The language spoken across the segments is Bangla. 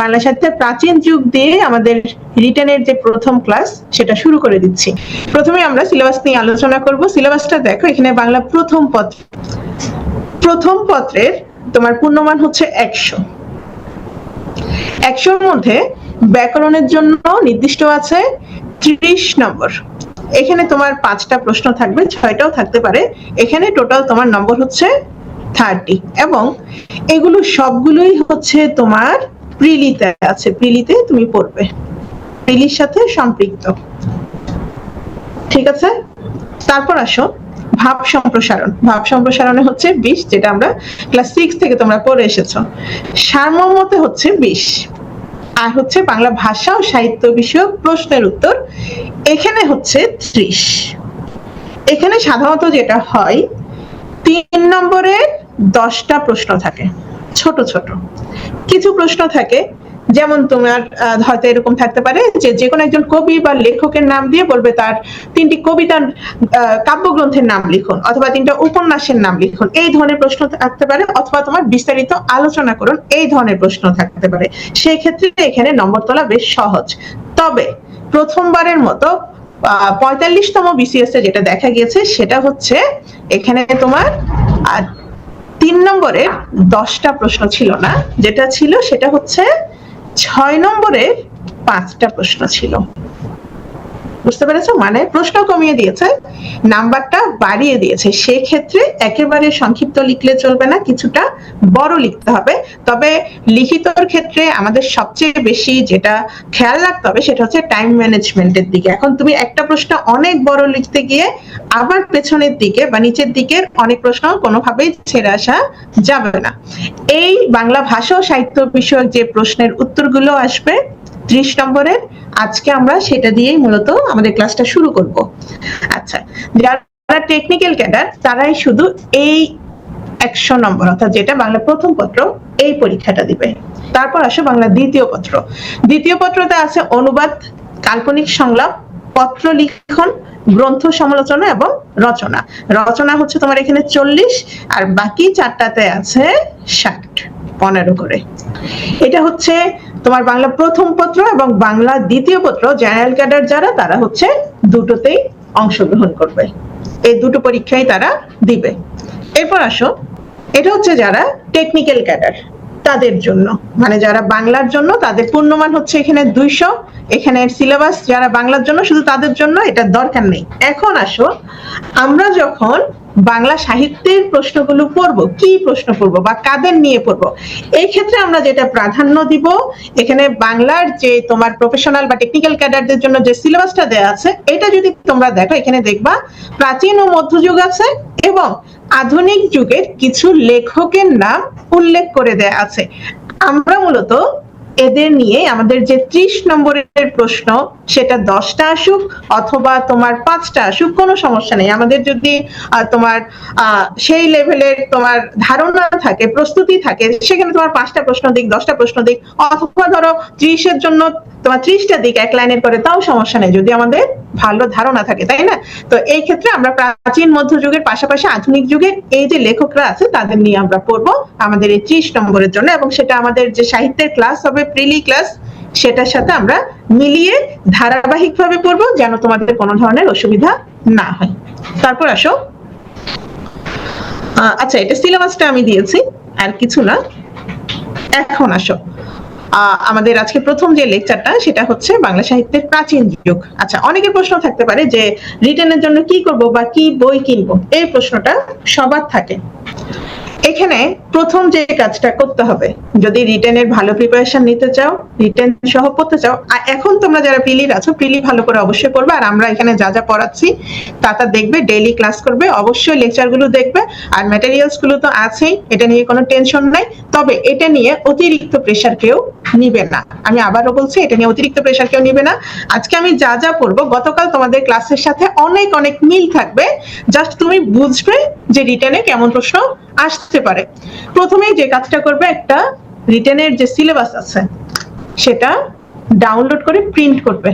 বাংলা সাহিত্যের প্রাচীন যুগ দিয়ে আমাদের রিটেনের যে প্রথম ক্লাস সেটা শুরু করে দিচ্ছি। প্রথমে আমরা সিলেবাস নিয়ে আলোচনা করব। সিলেবাসটা দেখো, এখানে বাংলা প্রথম পত্র। প্রথম পত্রের তোমার পূর্ণমান হচ্ছে একশো। একশোর মধ্যে ব্যাকরণের জন্য নির্দিষ্ট আছে ত্রিশ নম্বর। এখানে তোমার পাঁচটা প্রশ্ন থাকবে, ছয়টাও থাকতে পারে। এখানে টোটাল তোমার নম্বর হচ্ছে থার্টি এবং এগুলো সবগুলোই হচ্ছে তোমার প্রিলিতে আছে, প্রিলিতে তুমি পড়বে। প্রিলির সাথে সম্পৃক্ত। ঠিক আছে? তারপর আসো, ভাব সম্প্রসারণ। ভাব সম্প্রসারণে হচ্ছে বিশ, যেটা আমরা ক্লাস সিক্স থেকে তোমরা পড়ে এসেছ। সারমর্মতে হচ্ছে বিশ। আর হচ্ছে বাংলা ভাষা ও সাহিত্য বিষয়ক প্রশ্নের উত্তর এখানে হচ্ছে ত্রিশ। এখানে সাধারণত যেটা হয়, তিন নম্বরের দশটা প্রশ্ন থাকে, ছোট ছোট। কিছু প্রশ্ন থাকে, যেমন তোমার হয়তো এরকম থাকতে পারে যে যে কোনো একজন কবি বা লেখকের নাম দিয়ে বলবে তার তিনটি কবিতার কাব্যগ্রন্থের নাম লিখুন অথবা তিনটা উপন্যাসের নাম লিখুন। এই ধরনের প্রশ্ন থাকতে পারে অথবা তোমার বিস্তারিত আলোচনা করুন, এই ধরনের প্রশ্ন থাকতে পারে। সেই ক্ষেত্রে এখানে নম্বর তোলা বেশ সহজ। তবে প্রথমবারের মতো পঁয়তাল্লিশতম বিসিএস এ যেটা দেখা গিয়েছে সেটা হচ্ছে এখানে তোমার তিন নম্বরে দশটা প্রশ্ন ছিল না। যেটা ছিল সেটা হচ্ছে ছয় নম্বরে পাঁচটা প্রশ্ন ছিল। বুঝতে পেরেছ? মানে প্রশ্ন কমিয়ে দিয়েছে, নাম্বারটা বাড়িয়ে দিয়েছে। সেক্ষেত্রে একেবারে সংক্ষিপ্ত লিখলে চলবে না, কিছুটা বড় লিখতে হবে। তবে লিখিতর ক্ষেত্রে আমাদের সবচেয়ে বেশি যেটা খেয়াল রাখতে হবে, সেটা হচ্ছে টাইম ম্যানেজমেন্টের দিকে। এখন তুমি একটা প্রশ্ন অনেক বড় লিখতে গিয়ে আবার পেছনের দিকে বা নিচের দিকের অনেক প্রশ্ন কোনোভাবেই ছেড়ে আসা যাবে না। এই বাংলা ভাষা ও সাহিত্য বিষয়ক যে প্রশ্নের উত্তরগুলো আসবে ত্রিশ নম্বরের, আজকে আমরা সেটা দিয়েই মূলত আমাদের ক্লাসটা শুরু করব। আচ্ছা যারা টেকনিক্যাল ক্যাডার তারাই শুধু এই একশো নম্বর, অর্থাৎ যেটা বাংলা প্রথম পত্র, এই পরীক্ষাটা দিবে। তারপর আসো বাংলা দ্বিতীয় পত্র। দ্বিতীয় পত্রতে আছে অনুবাদ, কাল্পনিক সংলাপ, পত্র লিখন, গ্রন্থ সমালোচনা এবং রচনা। রচনা হচ্ছে তোমার এখানে চল্লিশ, আর বাকি চারটাতে আছে ষাট। পনেরো করে। এটা হচ্ছে তোমার বাংলা প্রথম পত্র এবং বাংলা দ্বিতীয় পত্র, জেনারেল ক্যাডার যারা, তারা হচ্ছে দুটোতেই অংশগ্রহণ করবে। এই দুটো পরীক্ষাই তারা দিবে। এরপর আসো, এটা হচ্ছে যারা টেকনিক্যাল ক্যাডার, তাদের জন্য। মানে যারা বাংলার জন্য, তাদের পূর্ণমান হচ্ছে এখানে দুইশো। এখানে সিলেবাস যারা বাংলার জন্য, শুধু তাদের জন্য এটা দরকার নেই। এখন আসো, আমরা যখন বাংলা সাহিত্যের প্রশ্নগুলো পড়ব, কি প্রশ্ন পড়ব বা কাদের নিয়ে পড়ব? এই ক্ষেত্রে আমরা যেটা প্রাধান্য দিব, এখানে বাংলার যে তোমার প্রফেশনাল বা টেকনিক্যাল ক্যাডারদের জন্য যে সিলেবাসটা দেওয়া আছে, এটা যদি তোমরা দেখো, এখানে দেখবা প্রাচীন ও মধ্যযুগ আছে এবং আধুনিক যুগের কিছু লেখকের নাম উল্লেখ করে দেয়া আছে। আমরা মূলত এদের নিয়ে আমাদের যে ত্রিশ নম্বরের প্রশ্ন, সেটা দশটা আসুক অথবা তোমার পাঁচটা আসুক, কোনো সমস্যা নেই। আমাদের যদি তোমার সেই লেভেলের তোমার ধারণা থাকে, প্রস্তুতি থাকে, সেখানে তোমার পাঁচটা প্রশ্ন দিক, দশটা প্রশ্ন দিক, অথবা ধরো ত্রিশের জন্য তোমার ত্রিশটা দিক এক লাইনের করে তাও সমস্যা নেই, যদি আমাদের ভালো ধারণা থাকে, তাই না? তো এই ক্ষেত্রে আমরা প্রাচীন মধ্যযুগের পাশাপাশি আধুনিক যুগের এই যে লেখকরা আছে, তাদের নিয়ে আমরা পড়ব আমাদের এই ত্রিশ নম্বরের জন্য এবং সেটা আমাদের যে সাহিত্যের ক্লাস হবে প্রিলি ক্লাস, সেটার সাথে আমরা মিলিয়ে ধারাবাহিকভাবে পড়ব যেন তোমাদের কোনো ধরনের অসুবিধা না হয়। তারপর আসো। আচ্ছা এটা সিলেবাসটা আমি দিয়েছি, আর কিছু না। এখন আসো। আমাদের আজকে প্রথম যে লেকচারটা, সেটা হচ্ছে বাংলা সাহিত্যের প্রাচীন যুগ। আচ্ছা অনেকের প্রশ্ন থাকতে পারে যে রিটেনের জন্য কি করব বা কি বই কিনবো? এই প্রশ্নটা সবার থাকে। এখানে প্রথম যে কাজটা করতে হবে, যদি রিটেনের ভালো প্রিপারেশন নিতে চাও রিটেন সহ পড়তে চাও, আর এখন তোমরা যারা প্রিলির আছো, প্রিলি ভালো করে অবশ্যই পড়বে, আর আমরা এখানে যা যা পড়াচ্ছি, তা তা দেখবে ডেইলি ক্লাস করবে, অবশ্যই লেকচারগুলো দেখবে, আর ম্যাটেরিয়ালসগুলো তো আছেই, এটা নিয়ে কোনো টেনশন নাই, তবে এটা নিয়ে অতিরিক্ত প্রেশার কেউ নিবে না। আমি আবারও বলছি, এটা নিয়ে অতিরিক্ত প্রেশার কেউ নিবে না। আজকে আমি যা যা পড়ব, গতকাল তোমাদের ক্লাসের সাথে অনেক অনেক মিল থাকবে জাস্ট তুমি বুঝবে যে রিটেনে কেমন প্রশ্ন আসতে পারে। প্রথমেই যে কাজটা করবে একটা রিটেনের যে সিলেবাস আছে, সেটা ডাউনলোড করে প্রিন্ট করবে।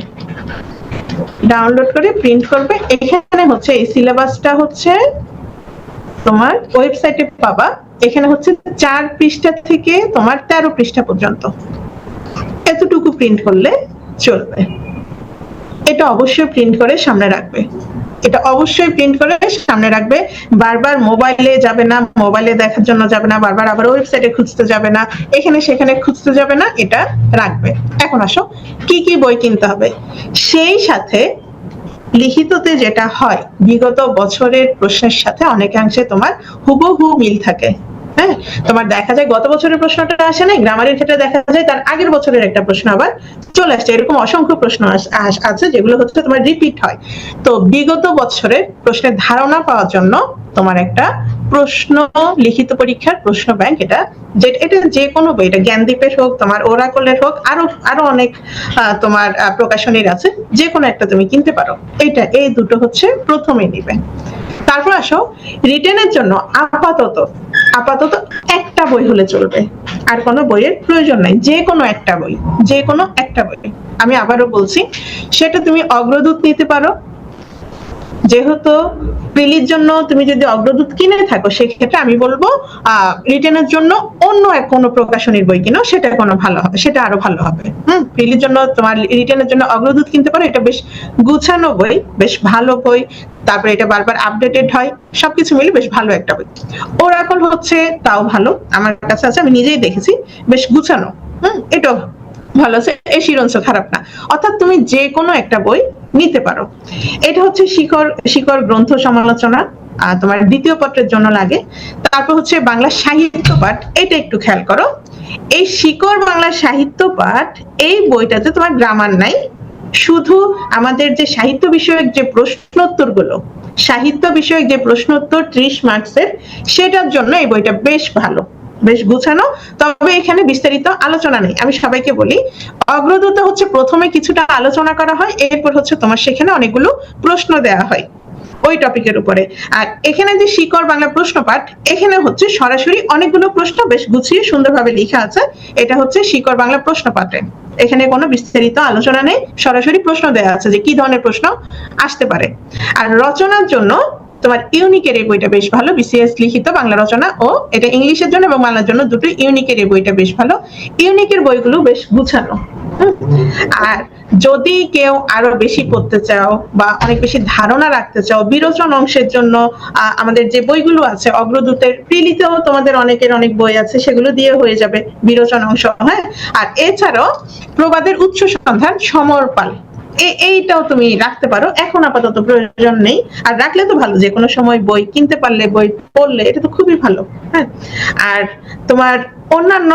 ডাউনলোড করে প্রিন্ট করবে। এখানে হচ্ছে এই সিলেবাসটা হচ্ছে তোমার ওয়েবসাইটে পাবা। এখানে হচ্ছে চার পৃষ্ঠা থেকে তোমার তেরো পৃষ্ঠা পর্যন্ত। এতটুকু প্রিন্ট করলে চলবে। এটা অবশ্যই প্রিন্ট করে সামনে রাখবে। এটা অবশ্যই প্রিন্ট করে সামনে রাখবে। বারবার মোবাইলে যাবে না মোবাইলে দেখার জন্য যাবে না, বারবার আবার ওয়েবসাইটে খুঁজতে যাবে না, এখানে সেখানে খুঁজতে যাবে না, এটা রাখবে। এখন আসো, কি কি বই কিনতে হবে? সেই সাথে লিখিততে যেটা হয়, বিগত বছরের প্রশ্নের সাথে অনেকাংশে তোমার হুবহু মিল থাকে। হ্যাঁ তোমার দেখা যায় গত বছরের প্রশ্নটা আসে নাই, গ্রামারের ক্ষেত্রে দেখা যায় তার আগের বছরের একটা প্রশ্ন আবার চলে আসছে, এরকম অসংখ্য প্রশ্ন আছে যেগুলো হচ্ছে তোমার রিপিট হয়। তো বিগত বছরের প্রশ্নের ধারণা পাওয়ার জন্য তোমার একটা প্রশ্ন লিখিত পরীক্ষার প্রশ্ন ব্যাংক এটা এটা যে কোনো বই, এটা জ্ঞানদীপের হোক, তোমার ওরাকলের হোক, আরও আরও অনেক তোমার প্রকাশনীর আছে, যে কোনো একটা তুমি কিনতে পারো। এইটা এই দুটো হচ্ছে প্রথমে নিবে। তারপর আসো রিটেনের জন্য আপাতত আপাতত একটা বই হলে চলবে। আর কোনো বইয়ের প্রয়োজন নাই, যে কোনো একটা বই, যে কোনো একটা বই। আমি আবারও বলছি, সেটা তুমি অগ্রদূত নিতে পারো যেহেতু প্রিলির জন্য তুমি যদি অগ্রদূত কিনে থাকো, সেক্ষেত্রে আমি বলব রিটেনের জন্য অন্য এক কোনো প্রকাশনীর বই কিনো, সেটা কোনো ভালো হবে, সেটা আরও ভালো হবে। হুম, প্রিলির জন্য তোমার রিটেনের জন্য অগ্রদূত কিনতে পারো, এটা বেশ গুছানো বই, বেশ ভালো বই, তারপরে এটা বারবার আপডেটেড হয়, সবকিছু মিলে বেশ ভালো একটা বই। ওরাকল হচ্ছে তাও ভালো, আমার কাছে আছে, আমি নিজেই দেখেছি, বেশ গুছানো, হুম, এটাও ভালো আছে এই শিরঞ্চ খারাপ না। অর্থাৎ তুমি যে কোনো একটা বই নিতে পারো। এটা হচ্ছে শিকড় শিকড় গ্রন্থ সমালোচনা। তোমার দ্বিতীয় পত্রের জন্য লাগে। তারপর হচ্ছে বাংলা সাহিত্য পাঠ, এটা একটু খেয়াল করো। এই শিকড় বাংলা সাহিত্য পাঠ, এই বইটাতে তোমার গ্রামার নাই। শুধু আমাদের যে সাহিত্য বিষয়ক যে প্রশ্নোত্তরগুলো সাহিত্য বিষয়ক যে প্রশ্নোত্তর ত্রিশ মার্কসের সেটার জন্য এই বইটা বেশ ভালো। বেশ গুছানো। তবে এখানে বিস্তারিত আলোচনা নেই। আমি সবাইকে বলি, অগ্রদূত হচ্ছে প্রথমে কিছুটা আলোচনা করা হয়, এরপর হচ্ছে তোমার সেখানে অনেকগুলো প্রশ্ন দেওয়া হয় ওই টপিকের উপরে। আর এখানে যে শিকড় বাংলা প্রশ্ন পাঠ এখানে হচ্ছে সরাসরি অনেকগুলো প্রশ্ন বেশ গুছিয়ে সুন্দরভাবে লেখা আছে। এটা হচ্ছে শিকড় বাংলা প্রশ্ন পাঠে এখানে কোনো বিস্তারিত আলোচনা নেই, সরাসরি প্রশ্ন দেওয়া আছে যে কি ধরনের প্রশ্ন আসতে পারে। আর রচনার জন্য তোমার ইউনিকের এই বইটা বেশ ভালো বিসিএস লিখিত বাংলা রচনা ও এটা ইংলিশের জন্য এবং বাংলার জন্য দুটো ইউনিকের এই বইটা বেশ ভালো। ইউনিকের বইগুলো বেশ গুছানো। আর যদি কেউ আরও বেশি পড়তে চাও বা অনেক বেশি ধারণা রাখতে চাও বিরোচন অংশের জন্য আমাদের যে বইগুলো আছে, অগ্রদূতের প্রিলিতেও তোমাদের অনেকের অনেক বই আছে, সেগুলো দিয়ে হয়ে যাবে বিরোচন অংশ। হ্যাঁ? আর এছাড়াও প্রবাদের উচ্চ সন্ধান সমর পাল এইটাও তুমি রাখতে পারো। এখন আপাতত প্রয়োজন নেই। আর রাখলে তো ভালো যে কোনো সময় বই কিনতে পারলে, বই পড়লে, এটা তো খুবই ভালো হ্যাঁ? আর তোমার অন্যান্য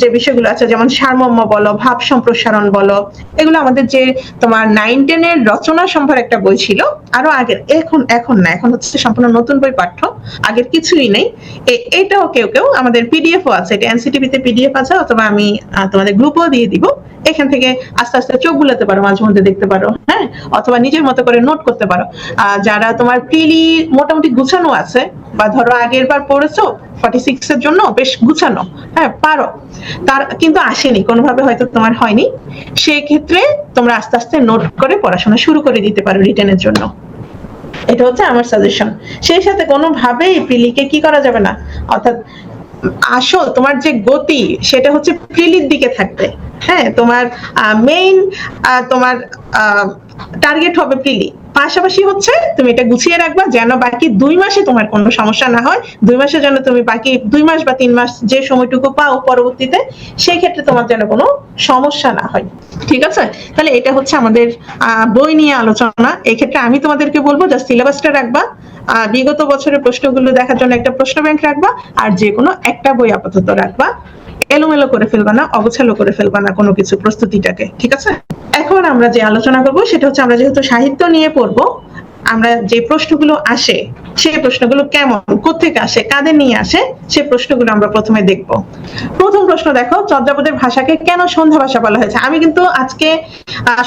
যে বিষয়গুলো আছে, যেমন সারমর্ম বলো, ভাব সম্প্রসারণ বলো, এগুলো আমাদের যে তোমার নাইন টেনের রচনা সম্ভার একটা বই ছিল, আরও আগের, এখন এখন না, এখন হচ্ছে সম্পূর্ণ নতুন বই পাঠ্য, আগের কিছুই নেই। এটাও কেউ কেউ আমাদের পিডিএফও আছে, এটা এনসিটিভিতে পিডিএফ আছে, অথবা আমি তোমাদের গ্রুপও দিয়ে দিব। এখান থেকে আস্তে আস্তে চোখ বুলাতে পারো, মাঝে মধ্যে দেখতে পারো হ্যাঁ? অথবা নিজের মতো করে নোট করতে পারো। যারা তোমার প্রিলি মোটামুটি গুছানো আছে, বা ধরো আগের বার পড়েছো ফর্টি সিক্স এর জন্য বেশ গুছানো হ্যাঁ পারো। তার কিন্তু আসেনি, কোনোভাবে হয়তো তোমার হয়নি। সেই ক্ষেত্রে তোমরা আস্তে আস্তে নোট করে পড়াশোনা শুরু করে দিতে পারো রিটেনের জন্য। এটা হচ্ছে আমার সাজেশন সেই সাথে কোনোভাবেই প্রিলিকে কি করা যাবে না? অর্থাৎ আসো তোমার যে গতি, সেটা হচ্ছে প্রিলির দিকে থাকবে। হ্যাঁ তোমার মেইন তোমার টার্গেট হবে প্রিলি পাশাপাশি হচ্ছে তুমি এটা গুছিয়ে রাখবা যেন বাকি দুই মাসে তোমার কোনো সমস্যা না হয়। দুই মাসে যেন তুমি বাকি দুই মাস বা তিন মাস যে সময়টুকু পাও পরবর্তীতে সেই ক্ষেত্রে তোমার যেন কোনো সমস্যা না হয়। ঠিক আছে? তাহলে এটা হচ্ছে আমাদের বই নিয়ে আলোচনা। এক্ষেত্রে আমি তোমাদেরকে বলব যে সিলেবাসটা রাখবা। আহ, বিগত বছরের প্রশ্নগুলো দেখার জন্য একটা প্রশ্ন ব্যাংক রাখবা। আর যে কোনো একটা বই আপাতত রাখবা। এলোমেলো করে ফেলবা না অগোছালো করে ফেলবা না কোনো কিছু প্রস্তুতিটাকে। ঠিক আছে? এখন আমরা যে আলোচনা করব সেটা হচ্ছে আমরা যেহেতু সাহিত্য নিয়ে পড়ব, আমরা যে প্রশ্নগুলো আসে সেই প্রশ্নগুলো কেমন কোথেকে আসে, কাদের নিয়ে আসে সেই প্রশ্নগুলো আমরা প্রথমে দেখব। প্রথম প্রশ্ন দেখো চর্যাপদের ভাষাকে কেন সন্ধ্যা ভাষা বলা হয়েছে? আমি কিন্তু আজকে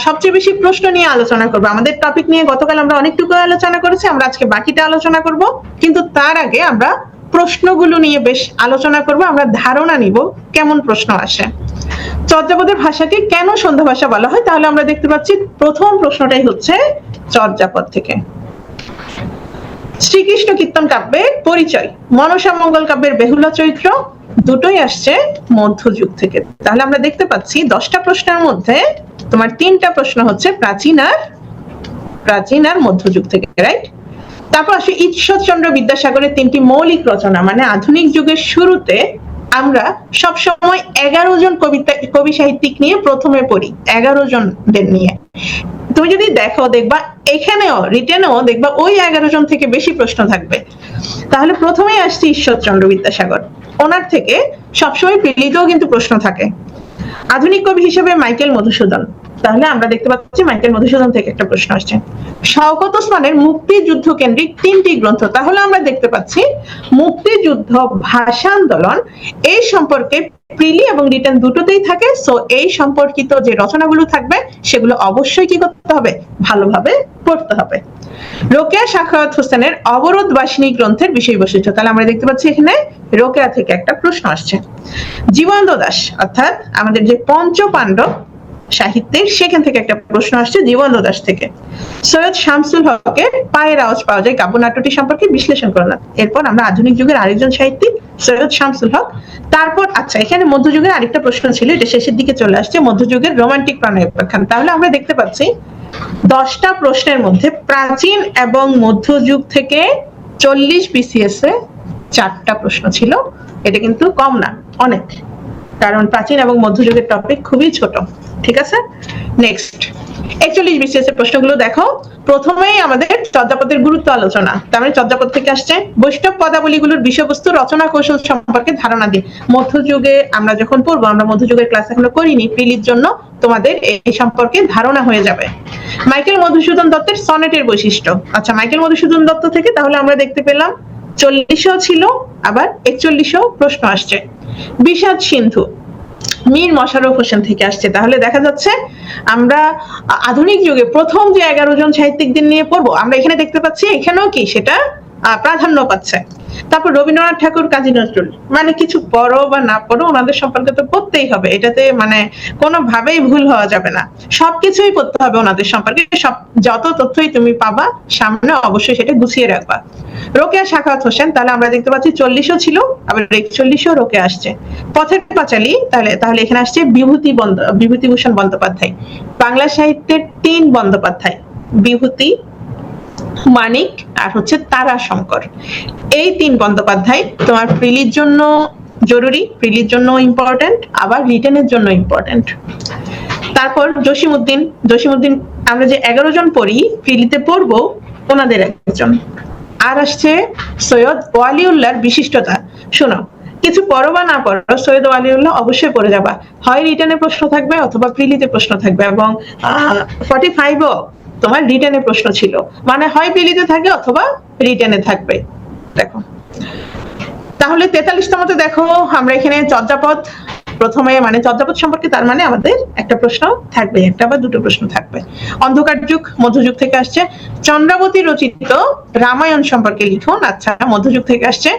সবচেয়ে বেশি প্রশ্ন নিয়ে আলোচনা করব। আমাদের টপিক নিয়ে গতকাল আমরা অনেকটুকু আলোচনা করেছি, আমরা আজকে বাকিটা আলোচনা করব। কিন্তু তার আগে আমরা প্রশ্নগুলো নিয়ে বেশ আলোচনা করব, আমরা ধারণা নিব কেমন প্রশ্ন আসে। চর্যাপদের ভাষাকে কেন সন্ধ্যা ভাষা বলা হয়, তাহলে আমরা দেখতে পাচ্ছি প্রথম প্রশ্নটাই হচ্ছে চর্যাপদ থেকে। শ্রীকৃষ্ণ কীর্তন কাব্যের পরিচয়। মনসা মঙ্গল কাব্যের বেহুলা চরিত্র দুটোই আসছে মধ্যযুগ থেকে। তাহলে আমরা দেখতে পাচ্ছি দশটা প্রশ্নের মধ্যে তোমার তিনটা প্রশ্ন হচ্ছে প্রাচীন আর প্রাচীন আর মধ্যযুগ থেকে রাইট তারপর আসে ঈশ্বরচন্দ্র বিদ্যাসাগরের তিনটি মৌলিক রচনা মানে আধুনিক যুগের শুরুতে আমরা সব সময় এগারো জন কবিতা, কবি সাহিত্যিক নিয়ে প্রথমে পড়ি, এগারো জনদের নিয়ে। তুমি যদি দেখো, দেখবা এখানেও রিটেনেও দেখবা ওই এগারো জন থেকে বেশি প্রশ্ন থাকবে। তাহলে প্রথমেই আসছে ঈশ্বরচন্দ্র বিদ্যাসাগর। ওনার থেকে সবসময় পিলিতেও কিন্তু প্রশ্ন থাকে। আধুনিক কবি হিসেবে মাইকেল মধুসূদন। তাহলে আমরা দেখতে পাচ্ছি মাইকেল মধুসূদন থেকে একটা প্রশ্ন আসছে। শওকত ওসমানের মুক্তিযুদ্ধ কেন্দ্রিক তিনটি গ্রন্থ, তাহলে আমরা দেখতে পাচ্ছি মুক্তিযুদ্ধ ভাষা আন্দোলন এই সম্পর্কে প্রিলি এবং রিটার্ন দুটোতেই থাকে সো এই সম্পর্কিত যে রচনাগুলো থাকবে, সেগুলো অবশ্যই কি করতে হবে? ভালোভাবে পড়তে হবে। রোকেয়া সাখাওয়াত হোসেনের অবরোধ বাসিনী গ্রন্থের বিষয়বৈশিষ্ট্য, তাহলে আমরা দেখতে পাচ্ছি এখানে রোকেয়া থেকে একটা প্রশ্ন আসছে। জীবন্ত দাস, অর্থাৎ আমাদের যে পঞ্চ পাণ্ডব সাহিত্যের সেখান থেকে একটা প্রশ্ন আসছে জীবন্ত দাস থেকে। সৈয়দ শামসুল হকের পায়ের আওয়াজ পাওয়া যায় কাব্যনাট্যটি সম্পর্কে বিশ্লেষণ করলাম এরপর আমরা আধুনিক যুগের আরেকজন সাহিত্যিক, সৈয়দ শামসুল হক। তারপর আচ্ছা এখানে মধ্যযুগের আরেকটা প্রশ্ন ছিল, এটা শেষের দিকে চলে আসছে, মধ্যযুগের রোমান্টিক প্রণয় উপাখ্যান তাহলে আমরা দেখতে পাচ্ছি, দশটা প্রশ্নের মধ্যে প্রাচীন এবং মধ্যযুগ থেকে চল্লিশ বিসিএস এ চারটা প্রশ্ন ছিল। এটা কিন্তু কম না, অনেক। কারণ প্রাচীন এবং মধ্যযুগের টপিক খুবই ছোট। ঠিক আছে? নেক্সট একচল্লিশ বিসিএস এর প্রশ্নগুলো দেখো। প্রথমেই আমাদের চর্যাপদের গুরুত্ব আলোচনা। তার মানে চর্যাপদ থেকে আসছে বৈষ্ণব পদাবলীগুলোর বিষয়বস্তু রচনা কৌশল সম্পর্কে ধারণা দিই মধ্যযুগে আমরা যখন পড়ব, আমরা মধ্যযুগের ক্লাস এখনও করিনি। পিলির জন্য তোমাদের এই সম্পর্কে ধারণা হয়ে যাবে। মাইকেল মধুসূদন দত্তের সনেটের বৈশিষ্ট্য। আচ্ছা মাইকেল মধুসূদন দত্ত থেকে তাহলে আমরা দেখতে পেলাম চল্লিশও ছিল, আবার একচল্লিশও প্রশ্ন আসছে। বিষাদ সিন্ধু, মীর মশারফ হোসেন থেকে আসছে। তাহলে দেখা যাচ্ছে, আমরা আধুনিক যুগে প্রথম যে এগারো জন সাহিত্যিকদের নিয়ে পড়ব, আমরা এখানে দেখতে পাচ্ছি, এখানেও কি সেটা প্রাধান্য পাচ্ছে। তারপর রবীন্দ্রনাথ ঠাকুর, কাজী নজরুল। মানে কিছু পড়ো বা না পড়ো ওনাদের সম্পর্কে তো পড়তেই হবে। এটাতে মানে কোনোভাবেই ভুল হওয়া যাবে না। সবকিছুই পড়তে হবে ওনাদের সম্পর্কে। সব, যত তথ্যই তুমি পাবা, সামনে অবশ্যই সেটা গুছিয়ে রাখবা। রোকেয়া সাখাওয়াত হোসেন, তাহলে আমরা দেখতে পাচ্ছি চল্লিশও ছিল, আবার একচল্লিশও রোকে আসছে। পথের পাঁচালী, তাহলে তাহলে এখানে আসছে বিভূতি বন্দ, বিভূতিভূষণ বন্দ্যোপাধ্যায়। বাংলা সাহিত্যের তিন বন্দ্যোপাধ্যায়। বিভূতি মানিক আর হচ্ছে তারা শঙ্কর। এই তিন বন্দ্যোপাধ্যায় তোমার প্রিলির জন্য জরুরি, প্রিলির জন্য ইম্পর্টেন্ট আবার রিটেনের জন্য ইম্পর্টেন্ট তারপর জসিমউদ্দিন জসিমউদ্দিন, আমরা যে এগারো জন পড়ি, প্রিলিতে পড়ব ওনাদের একজন। আর আসছে সৈয়দ ওয়ালিউল্লাহর বিশিষ্টতা। শোনো, কিছু পড়ো বা না পড়ো, সৈয়দ ওয়ালিউল্লাহ অবশ্যই পড়ে যাবা। হয় রিটার্নে প্রশ্ন থাকবে অথবা প্রিলিতে প্রশ্ন থাকবে এবং ফর্টি ফাইভও তোমার রিটার্নে প্রশ্ন ছিল। মানে হয় প্রিলিতে থাকবে অথবা রিটার্নে থাকবে। দেখো। তাহলে তেতাল্লিশতমতে দেখো, আমরা এখানে চর্যাপদ প্রথমে মানে চর্যাপদ সম্পর্কে তার মানে আমাদের একটা প্রশ্ন থাকবে, একটা বা দুটো প্রশ্ন থাকবে। অন্ধকার যুগ, মধ্যযুগ থেকে আসছে। চন্দ্রাবতী রচিত রামায়ণ সম্পর্কে লিখুন। আচ্ছা মধ্যযুগ থেকে আসছে।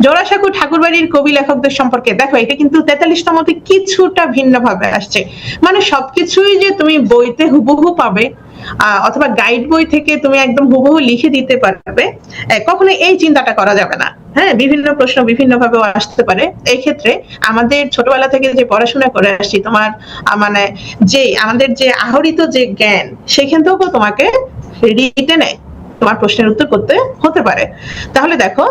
জোড়াসাঁকু ঠাকুরবাড়ির কবি লেখকদের সম্পর্কে। দেখো, এটা কিন্তু তেতাল্লিশতমতে কিছুটা ভিন্ন ভাবে আসছে। মানে সবকিছুই যে তুমি বইতে হুবহু পাবে অথবা গাইড বই থেকে তুমি একদম হুবহু লিখে দিতে পারবে। কখনো এই চিন্তাটা করা যাবে না। হ্যাঁ বিভিন্ন প্রশ্ন বিভিন্ন ভাবে আসতে পারে। এই ক্ষেত্রে আমাদের ছোটবেলা থেকে যে পড়াশোনা করে আসছি, তোমার মানে যে, আমাদের যে আহরিত যে জ্ঞান, সেখান থেকেও তোমাকে রিটেনে তোমার প্রশ্নের উত্তর করতে হতে পারে। তাহলে দেখো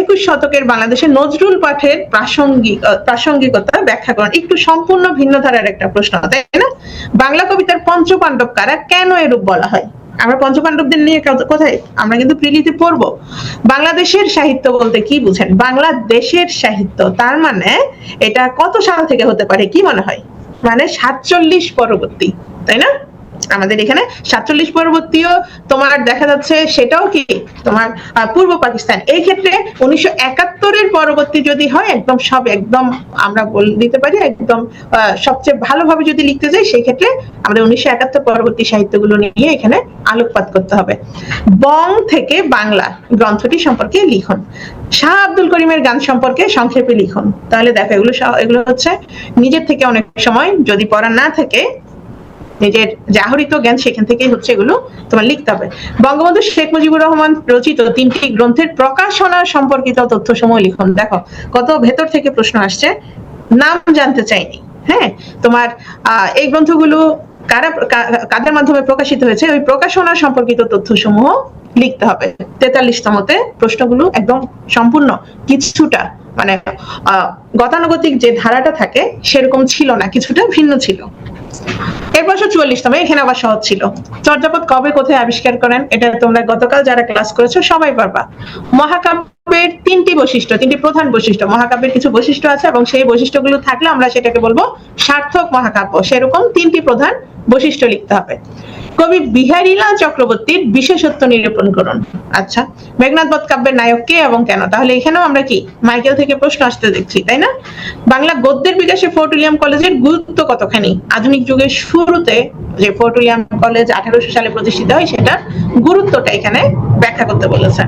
একুশ শতকের বাংলাদেশে নজরুল পাঠের প্রাসঙ্গিক প্রাসঙ্গিকতা ব্যাখ্যা করুন একটু সম্পূর্ণ ভিন্ন ধারার একটা প্রশ্ন, তাই না? বাংলা কবিতার পঞ্চপাণ্ডব কারা? কেন এরূপ বলা হয়? আমরা পঞ্চপাণ্ডবদের নিয়ে কোথায়? আমরা কিন্তু প্রিলিতে পড়ব। বাংলাদেশের সাহিত্য বলতে কি বুঝেন? বাংলাদেশের সাহিত্য, তার মানে এটা কত সাল থেকে হতে পারে, কি মনে হয়? মানে সাতচল্লিশ পরবর্তী, তাই না? আমাদের এখানে সাতচল্লিশ পরবর্তীও তোমার দেখা যাচ্ছে সেটাও কি? তোমার পূর্ব পাকিস্তান। এই ক্ষেত্রে উনিশশো একাত্তরের পরবর্তী যদি হয়, একদম সব, একদম আমরা বলে, দিতে পারি, একদম সবচেয়ে ভালোভাবে যদি লিখতে যাই, সেই ক্ষেত্রে আমাদের উনিশশো একাত্তর পরবর্তী সাহিত্যগুলো নিয়ে এখানে আলোকপাত করতে হবে। বং থেকে বাংলা গ্রন্থটি সম্পর্কে লিখুন। শাহ আব্দুল করিমের গান সম্পর্কে সংক্ষেপে লিখুন। তাহলে দেখো, এগুলো এগুলো হচ্ছে নিজের থেকে অনেক সময়, যদি পড়া না থাকে নিজের যে আহরিত জ্ঞান সেখান থেকেই হচ্ছে এগুলো তোমার লিখতে হবে। বঙ্গবন্ধু শেখ মুজিবুর রহমান রচিত তিনটি গ্রন্থের প্রকাশনা সম্পর্কিত তথ্য সমূহ লিখুন। দেখো, কত ভেতর থেকে প্রশ্ন আসছে, নাম জানতে চাইনি। হ্যাঁ তোমার এই গ্রন্থগুলো কারা কাদের মাধ্যমে প্রকাশিত হয়েছে, ওই প্রকাশনা সম্পর্কিত তথ্য সমূহ লিখতে হবে। তেতাল্লিশ তেতাল্লিশতমতে প্রশ্নগুলো একদম সম্পূর্ণ, কিছুটা মানে গতানুগতিক যে ধারাটা থাকে, সেরকম ছিল না, কিছুটা ভিন্ন ছিল। চর্যাপদ কবে কোথায় আবিষ্কার করেন, এটা তোমরা গতকাল যারা ক্লাস করেছ পারবা। মহাকাব্যের তিনটি বৈশিষ্ট্য, তিনটি প্রধান বৈশিষ্ট্য, মহাকাব্যের কিছু বৈশিষ্ট্য আছে এবং সেই বৈশিষ্ট্যগুলো থাকলে আমরা সেটাকে বলব সার্থক মহাকাব্য। সেরকম তিনটি প্রধান বৈশিষ্ট্য লিখতে হবে। কবি বিহারীলাল চক্রবর্তীর বিশেষত্ব নিরূপণ করুন। আচ্ছা মেঘনাথ বধ কাব্যের নায়ক কে এবং কেন? তাহলে এখানেও আমরা কি মাইকেল থেকে প্রশ্ন আসতে দেখছি, তাই না? বাংলা গদ্যের বিকাশে ফোর্ট উইলিয়াম কলেজের গুরুত্ব কতখানি? আধুনিক যুগের শুরুতে যে ফোর্ট উইলিয়াম কলেজ আঠারোশো সালে প্রতিষ্ঠিত হয়, সেটার গুরুত্বটা এখানে ব্যাখ্যা করতে বলেছেন।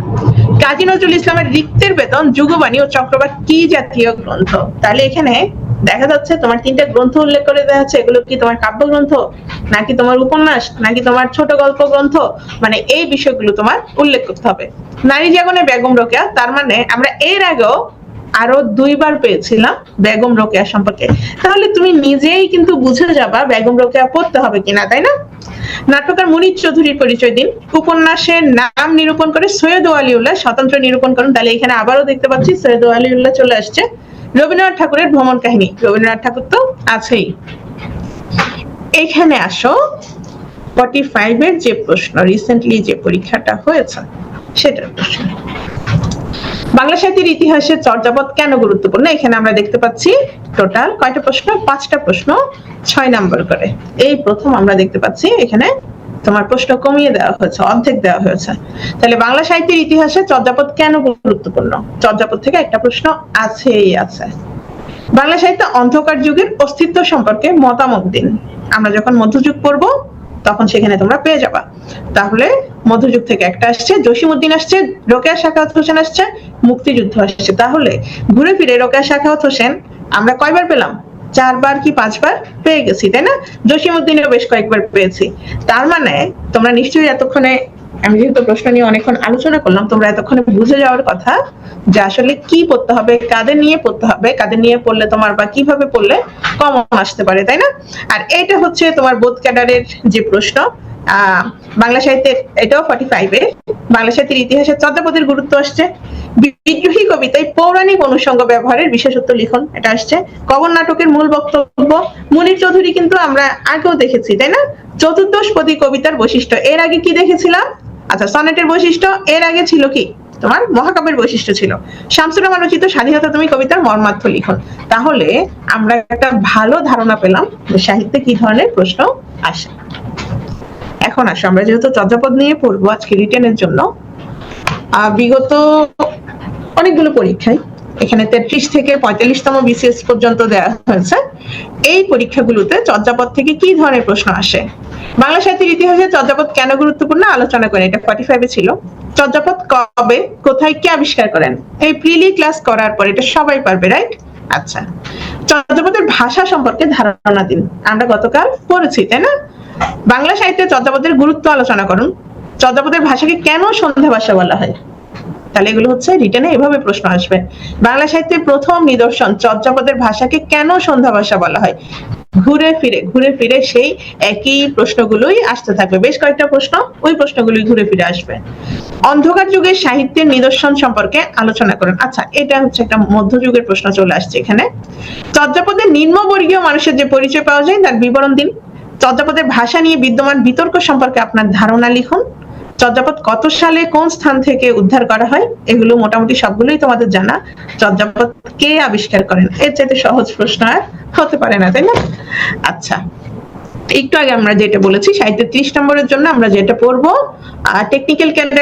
কাজী নজরুল ইসলামের রিক্তের বেতন, যুগবাণী ও চক্রবাক কি জাতীয় গ্রন্থ? তাহলে এখানে দেখা যাচ্ছে তোমার তিনটা গ্রন্থ উল্লেখ করে দেওয়া আছে, এগুলো কি তোমার কাব্যগ্রন্থ, নাকি তোমার উপন্যাস, নাকি তোমার ছোট গল্প গ্রন্থ? মানে এই বিষয়গুলো তোমার উল্লেখ করতে হবে। নারী জাগনে বেগম রোকেয়া, তার মানে আমরা এর আগেও আরও দুইবার পেয়েছিলাম বেগম রোকেয়া সম্পর্কে। তাহলে তুমি নিজেই কিন্তু বুঝে যাবা বেগম রোকেয়া পড়তে হবে কিনা, তাই না? নাটকার মুনির চৌধুরীর পরিচয় দিন। উপন্যাসের নাম নিরূপণ করে সৈয়দ আলিউল্লাহ স্বতন্ত্র নিরূপণ করুন। তাহলে এখানে আবারও দেখতে পাচ্ছি, সৈয়দ আলিউল্লাহ চলে আসছে। রবীন্দ্রনাথ ঠাকুরের ভ্রমণ কাহিনী। রবীন্দ্রনাথ ঠাকুর তো আছেই। এখানে আসো ফর্টি ফাইভের যে প্রশ্ন রিসেন্টলি যে পরীক্ষাটা হয়েছে, সেটার প্রশ্ন। বাংলা সাহিত্যের ইতিহাসে চর্যাপদ কেন গুরুত্বপূর্ণ? এখানে আমরা দেখতে পাচ্ছি টোটাল কয়টা প্রশ্ন? পাঁচটা প্রশ্ন, ছয় নাম্বার করে। এই প্রথম আমরা দেখতে পাচ্ছি এখানে তোমার প্রশ্ন কমিয়ে দেওয়া হয়েছে, অর্ধেক দেওয়া হয়েছে। তাহলে বাংলা সাহিত্যের ইতিহাসে চর্যাপদ কেন গুরুত্বপূর্ণ? চর্যাপদ থেকে একটা প্রশ্ন আছেই আছে। বাংলা সাহিত্য অন্ধকার যুগের অস্তিত্ব সম্পর্কে মতামত দিন। আমরা যখন মধ্যযুগ পড়ব, তখন সেখানে তোমরা পেয়ে যাবা। তাহলে মধ্যযুগ থেকে একটা আসছে, জসিমউদ্দিন আসছে, রোকেয়া শাখাওয়াত হোসেন আসছে, মুক্তিযুদ্ধ আসছে। তাহলে ঘুরে ফিরে রোকেয়া শাখাওয়াত হোসেন আমরা কয়বার পেলাম? চারবার কি পাঁচবার পেয়ে গেছি, তাই না? জসিমউদ্দিনেও বেশ কয়েকবার পেয়েছি। তার মানে তোমরা নিশ্চয়ই এতক্ষণে, আমি যেহেতু প্রশ্ন নিয়ে অনেকক্ষণ আলোচনা করলাম, তোমরা এতক্ষণে বুঝে যাওয়ার কথা যে আসলে কি পড়তে হবে, কাদের নিয়ে পড়তে হবে, কাদের নিয়ে পড়লে তোমার বা কীভাবে পড়লে কম আসতে পারে, তাই না? আর এটা হচ্ছে তোমার বোধ ক্যাডারের যে প্রশ্ন বাংলা সাহিত্যের এটাও ফর্টি ফাইভে বাংলা সাহিত্যের ইতিহাসে চর্যাপদের গুরুত্ব আসছে। বিদ্রোহী কবিতায় পৌরাণিক অনুষঙ্গ ব্যবহারের বিশেষত্ব লিখন, এটা আসছে। কবর নাটকের মূল বক্তব্য, মুনির চৌধুরী কিন্তু আমরা আগেও দেখেছি, তাই না? চতুর্দশপদী কবিতার বৈশিষ্ট্য, এর আগে কি দেখেছিলাম? আচ্ছা সনেটের বৈশিষ্ট্য, এর আগে ছিল কি? তোমার মহাকাব্যের বৈশিষ্ট্য ছিল। শামসুর রহমান রচিত স্বাধীনতা তুমি কবিতার মর্মার্থ লিখন। তাহলে আমরা একটা ভালো ধারণা পেলাম যে সাহিত্যে কি ধরনের প্রশ্ন আসে। এখন আসো। আমরা যেহেতু চর্যাপদ নিয়ে পড়ব আজকে রিটেনের জন্য বিগত অনেকগুলো পরীক্ষায় এখানে তেত্রিশ থেকে পঁয়তাল্লিশতম বিসিএস পর্যন্ত দেওয়া হয়েছে। এই পরীক্ষাগুলোতে চর্যাপদ থেকে কি ধরনের প্রশ্ন আসে? বাংলা সাহিত্যের ইতিহাসে চর্যাপদ কেন গুরুত্বপূর্ণ? আলোচনা করেন, এটা ফর্টি ফাইভে ছিল। চর্যাপদ কবে, কোথায় কে আবিষ্কার করেন? এই প্রিলি ক্লাস করার পর, এটা সবাই পারবে রাইট আচ্ছা। চর্যাপদের ভাষা সম্পর্কে ধারণা দিন। আমরা গতকাল পড়েছি, তাই না? বাংলা সাহিত্যে চর্যাপদের গুরুত্ব আলোচনা করুন। চর্যাপদের ভাষাকে কেন সন্ধ্যা ভাষা বলা হয়? তাহলে এগুলো হচ্ছে রিটেনে এভাবে প্রশ্ন আসবে। বাংলা সাহিত্যের প্রথম নিদর্শন চর্যাপদের ভাষাকে কেন সন্ধ্যা ভাষা বলা হয়? ঘুরে ফিরে ঘুরে ফিরে সেই একই প্রশ্নগুলোই আসতে থাকবে। বেশ কয়েকটা প্রশ্ন, ওই প্রশ্নগুলোই ঘুরে ফিরে আসবে। অন্ধকার যুগের সাহিত্যের নিদর্শন সম্পর্কে আলোচনা করুন। আচ্ছা এটা হচ্ছে একটা মধ্যযুগের প্রশ্ন চলে আসছে এখানে। চর্যাপদের নিম্নবর্গীয় মানুষের যে পরিচয় পাওয়া যায়, তার বিবরণ দিন। চর্যাপদের ভাষা নিয়ে বিদ্যমান বিতর্ক সম্পর্কে আপনার ধারণা লিখুন। চর্যাপদ কত সালে কোন স্থান থেকে উদ্ধার করা হয়? এগুলো মোটামুটি সবগুলোই তোমাদের জানা। চর্যাপদ কে আবিষ্কার করেন? এর চাইতে সহজ প্রশ্ন আর হতে পারে না, তাই না? আচ্ছা একটু আগে আমরা যেটা বলেছি, সাহিত্যের ত্রিশ নম্বরের জন্য আমরা যেটা পড়ব টেকনিক্যাল ক্যাডার